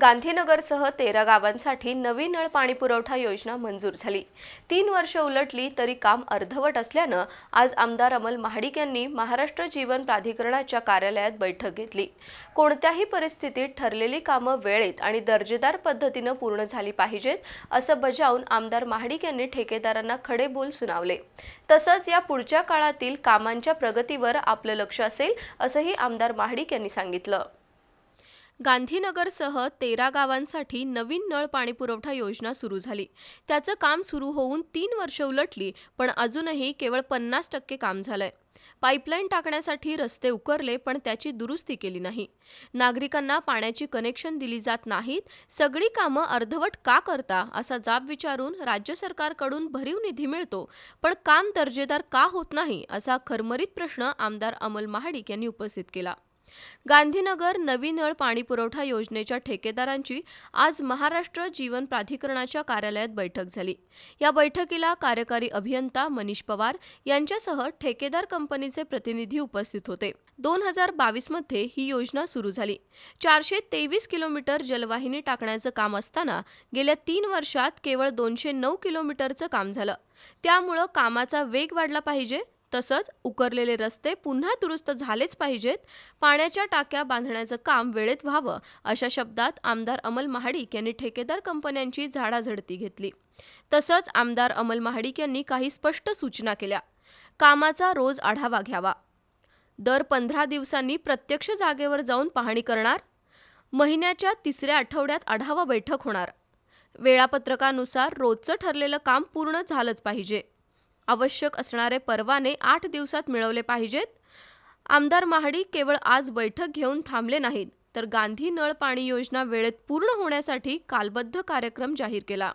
गांधीनगरसह तेरा गावांसाठी नवी नळ पाणी पुरवठा योजना मंजूर झाली. तीन वर्ष उलटली तरी काम अर्धवट असल्यानं आज आमदार अमल महाडिक यांनी महाराष्ट्र जीवन प्राधिकरणाच्या कार्यालयात बैठक घेतली. कोणत्याही परिस्थितीत ठरलेली कामं वेळेत आणि दर्जेदार पद्धतीनं पूर्ण झाली पाहिजेत असं बजावून आमदार महाडिक यांनी ठेकेदारांना खडे बोल सुनावले. तसंच या पुढच्या काळातील कामांच्या प्रगतीवर आपलं लक्ष असेल असंही आमदार महाडिक यांनी सांगितलं. गांधीनगरसह तेरा गावांसाठी नवीन नळ पाणी पुरवठा योजना सुरू झाली. त्याचं काम सुरू होऊन तीन वर्ष उलटली पण अजूनही केवळ पन्नास टक्के काम झालंय. पाईपलाईन टाकण्यासाठी रस्ते उकरले पण त्याची दुरुस्ती केली नाही. नागरिकांना पाण्याची कनेक्शन दिली जात नाहीत. सगळी कामं अर्धवट का करता असा जाब विचारून राज्य सरकारकडून भरीव निधी मिळतो. पण काम दर्जेदार का होत नाही असा खरमरीत प्रश्न आमदार अमल महाडिक यांनी उपस्थित केला. गांधीनगर नवी नळ पाणी पुरवठा योजनेच्या ठेकेदारांची आज महाराष्ट्र जीवन प्राधिकरणाच्या कार्यालयात बैठक झाली. या बैठकीला कार्यकारी अभियंता मनीष पवार यांच्यासह ठेकेदार कंपनीचे प्रतिनिधी उपस्थित होते. दोन हजार बावीसमध्ये ही योजना सुरू झाली. चारशे तेवीस किलोमीटर जलवाहिनी टाकण्याचं काम असताना गेल्या तीन वर्षात केवळ दोनशे नऊ किलोमीटरचं काम झालं. त्यामुळं कामाचा वेग वाढला पाहिजे तसंच उकरलेले रस्ते पुन्हा दुरुस्त झालेच पाहिजेत पाण्याच्या टाक्या बांधण्याचं काम वेळेत व्हावं अशा शब्दात आमदार अमल महाडिक यांनी ठेकेदार कंपन्यांची झाडाझडती घेतली. तसंच आमदार अमल महाडिक यांनी काही स्पष्ट सूचना केल्या. कामाचा रोज आढावा घ्यावा. दर पंधरा दिवसांनी प्रत्यक्ष जागेवर जाऊन पाहणी करणार. महिन्याच्या तिसऱ्या आठवड्यात आढावा बैठक होणार. वेळापत्रकानुसार रोजचं ठरलेलं काम पूर्ण झालंच पाहिजे. आवश्यक असणारे परवाने आठ दिवसात मिळवले पाहिजेत. आमदार महाडिक केवळ आज बैठक घेऊन थांबले नाहीत तर गांधी नळ पाणी योजना वेळेत पूर्ण होण्यासाठी कालबद्ध कार्यक्रम जाहीर केला.